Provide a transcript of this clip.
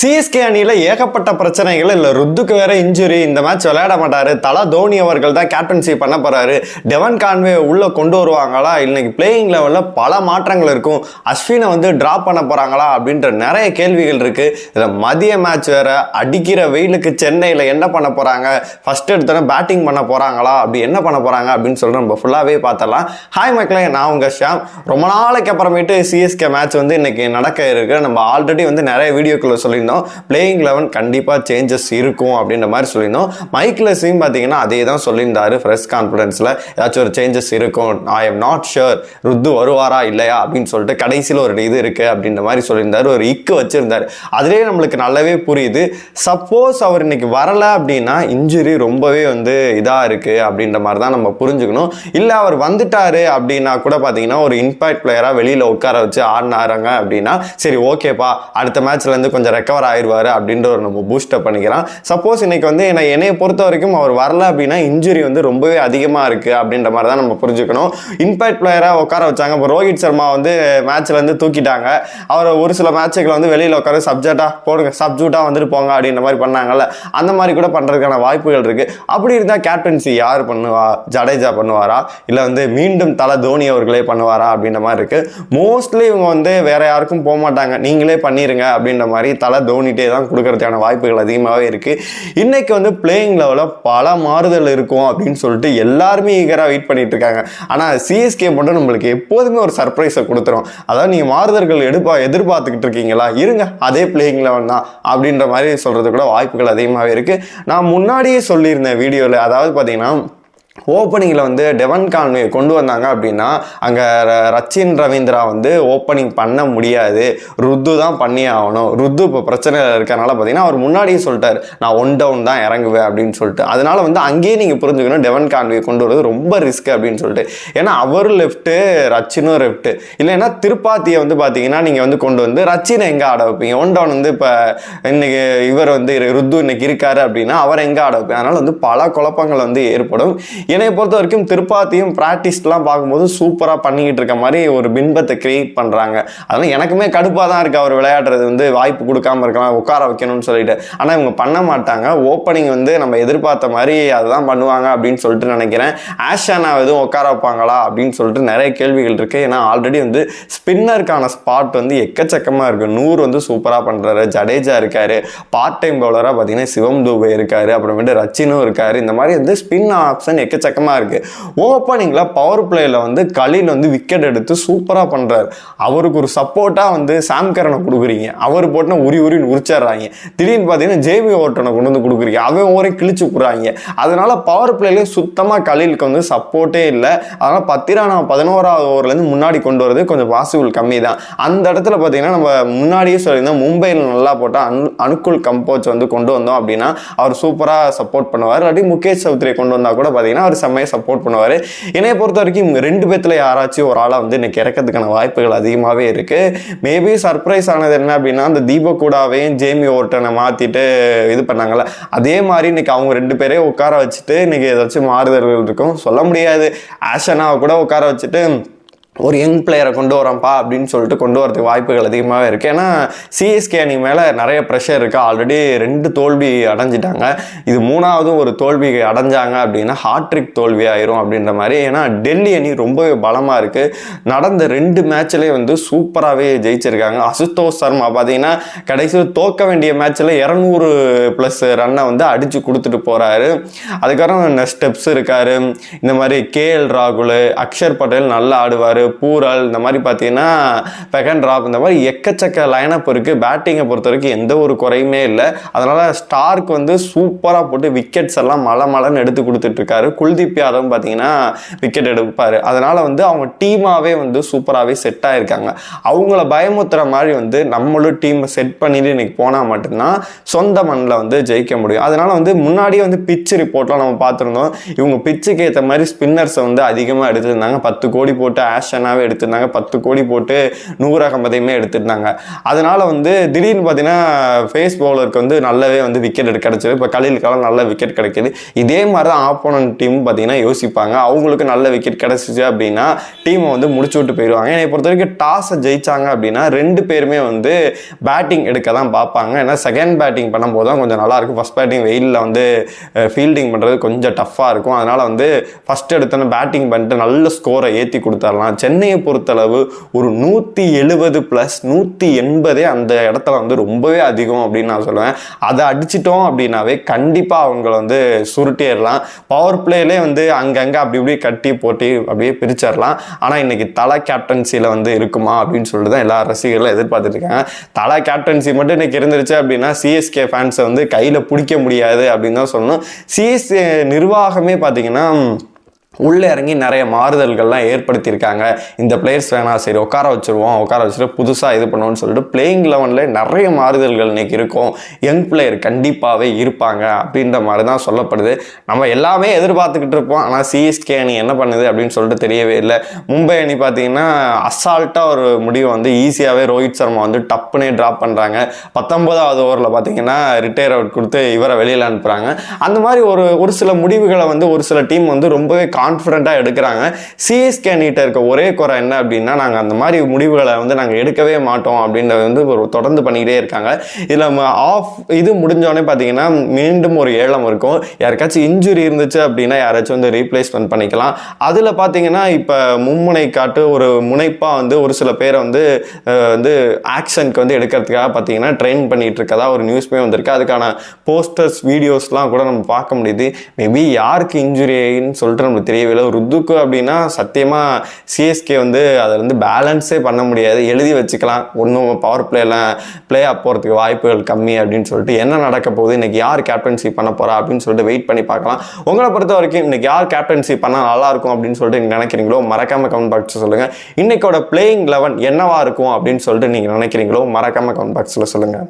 CSK அணியில் ஏகப்பட்ட பிரச்சனைகள் இல்லை ருத்துக்கு வேற இன்ஜுரி இந்த மேட்ச் விளையாட மாட்டாரு. தலா தோனி அவர்கள் தான் கேப்டன்சி பண்ண போறாரு. டெவன் கான்வே உள்ளே கொண்டு வருவாங்களா? இன்னைக்கு பிளேயிங் லெவலில் பல மாற்றங்கள் இருக்கும். அஸ்வினை வந்து ட்ராப் பண்ண போறாங்களா? அப்படின்ற நிறைய கேள்விகள் இருக்கு. இதில் மதிய மேட்ச் வேற அடிக்கிற வெயிலுக்கு சென்னையில் என்ன பண்ண போறாங்க? ஃபர்ஸ்ட் எடுத்தோன்னே பேட்டிங் பண்ண போறாங்களா? அப்படி என்ன பண்ண போறாங்க? அப்படின்னு சொல்லிட்டு நம்ம ஃபுல்லாகவே பார்த்தலாம் ஹாய் மக்களே நான் உங்க ஷாம் ரொம்ப நாளைக்கு அப்புறமேட்டு சிஎஸ்கே மேட்ச் வந்து இன்னைக்கு நடக்க இருக்கு. நம்ம ஆல்ரெடி வந்து நிறைய வீடியோக்களை சொல்லியிருந்தோம். பிளேயிங் லெவன் கண்டிப்பாக சேஞ்சஸ் இருக்கும் அப்படின்ற மாதிரி சொல்லியிருந்தோம். மைக்லஸையும் பார்த்தீங்கன்னா அதே தான் சொல்லியிருந்தாரு ஃப்ரெஷ் கான்ஃபிடன்ஸில் ஏதாச்சும் ஒரு சேஞ்சஸ் இருக்கும். ஐ எம் நாட் ஷுர் ருத்து வருவாரா இல்லையா அப்படின்னு சொல்லிட்டு கடைசியில் ஒரு இது இருக்கு அப்படின்ற மாதிரி சொல்லியிருந்தாரு. ஒரு இக்கு வச்சிருந்தாரு. அதுலேயே நம்மளுக்கு நல்லாவே புரியுது. சப்போஸ் அவர் இன்னைக்கு வரல அப்படின்னா இன்ஜுரி ரொம்பவே வந்து இதாக இருக்கு அப்படின்ற மாதிரி தான் நம்ம புரிஞ்சுக்கணும். இல்லை அவர் வந்துட்டாரு அப்படின்னா கூட பார்த்தீங்கன்னா ஒரு இம்பாக்ட் பிளேயராக வெளியில் உட்கார வச்சு ஆடினாருங்க அப்படின்னா சரி ஓகேப்பா அடுத்த மேட்ச்லேருந்து கொஞ்சம் ரெக்கவர் ஆயிடுவாரு அப்படின்ற ஒரு நம்ம பூஸ்டப் பண்ணிக்கலாம். சப்போஸ் இன்னைக்கு வந்து என்னை என்னையை பொறுத்த வரைக்கும் அவர் வரல அப்படின்னா இன்ஜுரி வந்து ரொம்பவே அதிகமாக இருக்குது அப்படின்ற மாதிரி தான் நம்ம புரிஞ்சுக்கணும். இம்பேக்ட் பிளேயராக உட்கார வச்சாங்க. இப்போ ரோஹித் சர்மா வந்து மேட்ச்ல தூக்கிட்டாங்க. அவர் ஒரு சில மேட்சுகளை வந்து வெளியில் உட்கார சப்ஜெக்டாக போடுங்க சப்ஜூட்டாக வந்துட்டு போங்க அப்படின்ற மாதிரி பண்ணாங்கல்ல. அந்த மாதிரி கூட பண்ணுறதுக்கான வாய்ப்புகள் இருக்குது அப்படி இருந்தால் கேப்டன்சி யார் பண்ணுவா? ஜடேஜா பண்ணுவாரா? இல்லை வந்து மீண்டும் தலை தோனி அவர்களே பண்ணுவாரா அப்படின்ற மாதிரி இருக்குது மோஸ்ட்லி இவங்க வந்து வேற யாருக்கும் போக மாட்டாங்க. நீங்களே பண்ணிடுங்க அப்படின்ற மாதிரி தலை தோனிட்டே தான் கொடுக்கறதுக்கான வாய்ப்புகள் அதிகமாகவே இருக்குது இன்றைக்கி வந்து பிளேயிங் லெவலில் பல மாறுதல் இருக்கும் அப்படின்னு சொல்லிட்டு எல்லாருமே ஈகராக வெயிட் பண்ணிட்டு இருக்காங்க. ஆனால் சிஎஸ்கே மட்டும் நம்மளுக்கு எப்போதுமே ஒரு சர்ப்ரைஸை கொடுத்துரும். அதாவது நீங்கள் மாறுதல்கள் எடுப்பா எதிர்பார்த்துக்கிட்டு இருக்கீங்களா? இருங்க அதே பிளேயிங் லெவல் தான் அப்படின்ற மாதிரி சொல்கிறது கூட வாய்ப்புகள் அதிகமாகவே இருக்குது நான் முன்னாடியே சொல்லியிருந்தேன் வீடியோவில் அதாவது பார்த்தீங்கன்னா ஓப்பனிங்கில் வந்து டெவன் கான்வே கொண்டு வந்தாங்க அப்படின்னா அங்கே ரச்சின் ரவீந்திரா வந்து ஓப்பனிங் பண்ண முடியாது. ருத்து தான் பண்ணி ஆகணும். ருத்து இப்போ பிரச்சனையில் இருக்கிறனால பார்த்தீங்கன்னா அவர் முன்னாடியே சொல்லிட்டார் நான் ஒன் டவுன் தான் இறங்குவேன் அப்படின்னு சொல்லிட்டு. அதனால் வந்து அங்கேயே நீங்கள் புரிஞ்சுக்கணும் டெவன் கான்வே கொண்டு வரது ரொம்ப ரிஸ்க் அப்படின்னு சொல்லிட்டு. ஏன்னா அவர் லெஃப்ட்டு ரச்சினும் லெஃப்ட்டு இல்லைன்னா திருப்பாத்தியை வந்து பார்த்தீங்கன்னா நீங்கள் வந்து கொண்டு வந்து ரச்சினை எங்கே ஆட வைப்பீங்க? ஒன் டவுன் வந்து இப்போ இன்னைக்கு இவர் வந்து ருத்து இன்னைக்கு இருக்காரு அப்படின்னா அவர் எங்கே ஆட வைப்பீங்க? அதனால் வந்து பல குழப்பங்கள் வந்து ஏற்படும். என்னை பொறுத்த வரைக்கும் திருப்பாத்தியும் ப்ராக்டிஸ்லாம் பார்க்கும்போது சூப்பராக பண்ணிக்கிட்டு இருக்க மாதிரி ஒரு பின்பத்தை கிரியேட் பண்ணுறாங்க அதனால் எனக்குமே கடுப்பாக தான் இருக்குது அவர் விளையாடுறது வந்து வாய்ப்பு கொடுக்காம இருக்கலாம் உட்கார வைக்கணும்னு சொல்லிட்டு. ஆனால் இவங்க பண்ண மாட்டாங்க. ஓப்பனிங் வந்து நம்ம எதிர்பார்த்த மாதிரி அதுதான் பண்ணுவாங்க அப்படின்னு சொல்லிட்டு நினைக்கிறேன். ஆஷானா எதுவும் உட்கார வைப்பாங்களா அப்படின்னு சொல்லிட்டு நிறைய கேள்விகள் இருக்குது ஏன்னா ஆல்ரெடி வந்து ஸ்பின்னருக்கான ஸ்பாட் வந்து எக்கச்சக்கமாக இருக்குது நூறு வந்து சூப்பராக பண்ணுறாரு ஜடேஜா இருக்காரு. பார்ட் டைம் பவுலராக பார்த்தீங்கன்னா சிவம் தூபே இருக்காரு. அப்புறமேட்டு ரச்சினும் இருக்காரு. இந்த மாதிரி வந்து ஸ்பின் ஆப்ஷன் எக்கச்சக்கமாக இருக்குது ஓப்பனிங்கில் பவர் பிளேயில் வந்து கலில் வந்து விக்கெட் எடுத்து சூப்பராக பண்ணுறாரு அவருக்கு ஒரு சப்போர்ட்டாக வந்து சாம் கரனை கொடுக்குறீங்க. அவர் போட்டுனா உரி உரின்னு உரிச்சிடுறாங்க. திடீர்னு பார்த்தீங்கன்னா ஜேபி ஓட்டனை கொண்டு வந்து கொடுக்குறீங்க. அவன் ஒரே கிழிச்சு விட்றாங்க. அதனால் பவர் பிளேல சுத்தமாக கலிலுக்கு வந்து சப்போர்ட்டே இல்லை. அதனால் பத்திரானா பதினோராவது ஓவர்லேருந்து முன்னாடி கொண்டு வரது கொஞ்சம் பாசிபிள் கம்மி தான் அந்த இடத்துல பார்த்தீங்கன்னா நம்ம முன்னாடியே சொல்லியிருந்தோம் மும்பையில் நல்லா போட்டால் அனு அனுக்குல் கம்போச் வந்து கொண்டு வந்தோம் அப்படின்னா அவர் சூப்பராக சப்போர்ட் பண்ணுவார். இல்லாட்டி முகேஷ் சௌத்ரியை கொண்டு வந்தால் கூட பார்த்தீங்கன்னா அவர் செம்மையாக சப்போர்ட் பண்ணுவார். என்னைய பொறுத்த வரைக்கும் இவங்க ரெண்டு பேர்த்தில் யாராச்சும் ஒரு ஆளாக வந்து இன்னைக்கு இறக்கிறதுக்கான வாய்ப்புகள் அதிகமாகவே இருக்குது மேபி சர்ப்ரைஸ் ஆனது என்ன அப்படின்னா அந்த தீபக் கூடாவையும் ஜேமி ஓர்ட்டனை மாற்றிட்டு இது பண்ணாங்கல்ல. அதே மாதிரி இன்னைக்கு அவங்க ரெண்டு பேரையும் உட்கார வச்சுட்டு இன்னைக்கு ஏதாச்சும் மாறுதல்கள் இருக்கும். சொல்ல முடியாது. ஆஷனாவை கூட உட்கார வச்சுட்டு ஒரு யங் பிளேயரை கொண்டு வரோம்ப்பா அப்படின்னு சொல்லிட்டு கொண்டு வரதுக்கு வாய்ப்புகள் அதிகமாகவே இருக்குது ஏன்னா சிஎஸ்கே அணி மேலே நிறைய ப்ரெஷர் இருக்குது ஆல்ரெடி ரெண்டு தோல்வி அடைஞ்சிட்டாங்க. இது மூணாவதும் ஒரு தோல்வி அடைஞ்சாங்க அப்படின்னா ஹாட்ரிக் தோல்வி ஆயிரும் அப்படின்ற மாதிரி. ஏன்னா டெல்லி அணி ரொம்பவே பலமாக இருக்குது நடந்த ரெண்டு மேட்ச்லேயே வந்து சூப்பராகவே ஜெயிச்சிருக்காங்க. அசுதோஷ் சர்மா பார்த்தீங்கன்னா கடைசியில் தோக்க வேண்டிய மேட்ச்சில் இரநூறு ப்ளஸ் ரன்னை வந்து அடித்து கொடுத்துட்டு போகிறாரு அதுக்கப்புறம் ஸ்டெப்ஸ் இருக்காரு. இந்த மாதிரி கேஎல் ராகுல் அக்ஷர் பட்டேல் நல்லா ஆடுவார். பூரால் இந்த மாதிரி பார்த்தீங்கன்னா பெகன் ராப் இந்த மாதிரி எக்கச்சக்க லைனப் இருக்குது பேட்டிங்கை பொறுத்த வரைக்கும் எந்த ஒரு குறையுமே இல்லை. அதனால் ஸ்டார்க் வந்து சூப்பராக போட்டு விக்கெட்ஸ் எல்லாம் மலை மலைன்னு எடுத்து கொடுத்துட்ருக்காரு. குல்தீப் யாதவ் பார்த்தீங்கன்னா விக்கெட் எடுப்பார். அதனால் வந்து அவங்க டீமாகவே வந்து சூப்பராகவே செட் ஆகிருக்காங்க அவங்கள பயமுத்துற மாதிரி வந்து நம்மளும் டீம் செட் பண்ணிட்டு இன்னைக்கு போனால் மட்டும்தான் சொந்த மண்ணில் வந்து ஜெயிக்க முடியும். அதனால் வந்து முன்னாடியே வந்து பிச்சு ரிப்போர்ட்லாம் நம்ம பார்த்துருந்தோம். இவங்க பிச்சுக்கு ஏற்ற மாதிரி ஸ்பின்னர்ஸை வந்து அதிகமாக எடுத்துருந்தாங்க. பத்து கோடி போட்டு ஆஷன் ரெனாவே எடுத்திருந்தாங்க. பத்து கோடி போட்டு நூறு அகமதையுமே எடுத்திருந்தாங்க. அதனால் வந்து திடீர்னு பார்த்தீங்கன்னா ஃபேஸ் பவுலருக்கு வந்து நல்லாவே வந்து விக்கெட் கிடச்சிது. இப்போ கலிலுக்கெல்லாம் நல்ல விக்கெட் கிடைக்கிது. இதே மாதிரி தான் ஆப்போனன்ட் டீம் பார்த்தீங்கன்னா யோசிப்பாங்க. அவங்களுக்கு நல்ல விக்கெட் கிடச்சிச்சு அப்படின்னா டீமை வந்து முடிச்சு விட்டு போயிடுவாங்க. என்னை பொறுத்த வரைக்கும் டாஸை ஜெயிச்சாங்க அப்படின்னா ரெண்டு பேருமே வந்து பேட்டிங் எடுக்க தான் பார்ப்பாங்க. ஏன்னா செகண்ட் பேட்டிங் பண்ணும்போது தான் கொஞ்சம் நல்லா இருக்கும். ஃபர்ஸ்ட் பேட்டிங் வெயிலில் வந்து ஃபீல்டிங் பண்ணுறது கொஞ்சம் டஃப்பாக இருக்கும். அதனால் வந்து ஃபஸ்ட் எடுத்தோன்னே பேட்டிங் பண்ணிட்டு நல்ல ஸ்கோரை ஏற்றி கொடுத்துடலாம் சென்னையை பொறுத்தளவு ஒரு நூற்றி எழுபது ப்ளஸ் நூற்றி எண்பதே அந்த இடத்துல வந்து ரொம்பவே அதிகம் அப்படின்னு நான் சொல்லுவேன். அதை அடிச்சிட்டோம் அப்படின்னாவே கண்டிப்பாக அவங்கள வந்து சுருட்டிடலாம். பவர் பிளேலே வந்து அங்கங்கே அப்படி இப்படி கட்டி போட்டி அப்படியே பிரிச்சிடலாம். ஆனால் இன்னைக்கு தலை கேப்டன்சியில் வந்து இருக்குமா அப்படின்னு சொல்லிட்டு தான் எல்லா ரசிகர்களும் எதிர்பார்த்துட்டு இருக்காங்க. தலை கேப்டன்சி மட்டும் இன்னைக்கு இருந்துருச்சு அப்படின்னா சிஎஸ்கே ஃபேன்ஸை வந்து கையில் பிடிக்க முடியாது அப்படின்னு தான் சொல்லணும். சிஎஸ்கே நிர்வாகமே பார்த்தீங்கன்னா உள்ளே இறங்கி நிறைய மாறுதல்கள்லாம் ஏற்படுத்தியிருக்காங்க. இந்த பிளேயர்ஸ் வேணாம் சரி உட்கார வச்சுருவோம் உட்கார வச்சுட்டு புதுசாக இது பண்ணுவோம்னு சொல்லிட்டு பிளேயிங் லெவனில் நிறைய மாறுதல்கள் இன்னைக்கு இருக்கும். யங் பிளேயர் கண்டிப்பாகவே இருப்பாங்க அப்படின்ற மாதிரி தான் சொல்லப்படுது. நம்ம எல்லாமே எதிர்பார்த்துக்கிட்டு இருப்போம். ஆனால் சிஎஸ்கே அணி என்ன பண்ணுது அப்படின்னு சொல்லிட்டு தெரியவே இல்லை. மும்பை அணி பார்த்தீங்கன்னா அசால்ட்டாக ஒரு முடிவை வந்து ஈஸியாகவே ரோஹித் சர்மா வந்து டப்புனே ட்ராப் பண்ணுறாங்க பத்தொன்பதாவது ஓவரில் பார்த்தீங்கன்னா ரிட்டையர் அவுட் கொடுத்து இவரை வெளியில் அனுப்புகிறாங்க அந்த மாதிரி ஒரு ஒரு சில முடிவுகளை வந்து ஒரு சில டீம் வந்து ரொம்பவே கான்ஃபிடண்ட்டாக எடுக்கிறாங்க. சிஎஸ்கே இருக்க ஒரே குறை என்ன அப்படின்னா நாங்கள் அந்த மாதிரி முடிவுகளை வந்து நாங்கள் எடுக்கவே மாட்டோம் அப்படின்றத வந்து ஒரு தொடர்ந்து பண்ணிக்கிட்டே இருக்காங்க. இதில் ஆஃப் இது முடிஞ்சோடனே பார்த்தீங்கன்னா மீண்டும் ஒரு ஏழம் இருக்கும். யாருக்காச்சும் இன்ஜுரி இருந்துச்சு அப்படின்னா யாராச்சும் வந்து ரீப்ளேஸ்மெண்ட் பண்ணிக்கலாம். அதில் பார்த்தீங்கன்னா இப்போ மும்முனை காட்டு ஒரு முனைப்பாக வந்து ஒரு சில பேரை வந்து வந்து ஆக்ஷனுக்கு வந்து எடுக்கிறதுக்காக பார்த்தீங்கன்னா ட்ரெயின் பண்ணிகிட்டு இருக்கதா ஒரு நியூஸ்மே வந்திருக்கு. அதுக்கான போஸ்டர்ஸ் வீடியோஸ்லாம் கூட நம்ம பார்க்க முடியுது. மேபி யாருக்கு இன்ஜுரின்னு சொல்லிட்டு நம்மளுக்கு தெரியவில்லை. ருத்துக்கு அப்படின்னா சத்தியமாக சிஎஸ்கே வந்து அதை வந்து பேலன்ஸே பண்ண முடியாது. எழுதி வச்சுக்கலாம். ஒன்றும் பவர் பிளேலாம் பிளே ஆஃப் போகிறதுக்கு வாய்ப்புகள் கம்மி அப்படின்னு சொல்லிட்டு என்ன நடக்க போகுது? இன்னைக்கு யார் கேப்டன்சி பண்ண போகிறா அப்படின்னு சொல்லிட்டு வெயிட் பண்ணி பார்க்கலாம். உங்களை பொறுத்த வரைக்கும் இன்னைக்கு யார் கேப்டன்சி பண்ணால் நல்லா இருக்கும் அப்படின்னு சொல்லிட்டு நீங்கள் நினைக்கிறீங்களோ மறக்காமல் கமெண்ட் பாக்ஸ் சொல்லுங்கள் இன்னைக்கோட பிளேயிங் லெவன் என்னவாக இருக்கும் அப்படின்னு சொல்லிட்டு நீங்கள் நினைக்கிறீங்களோ மறக்காமல் கமெண்ட் பாக்ஸில் சொல்லுங்கள்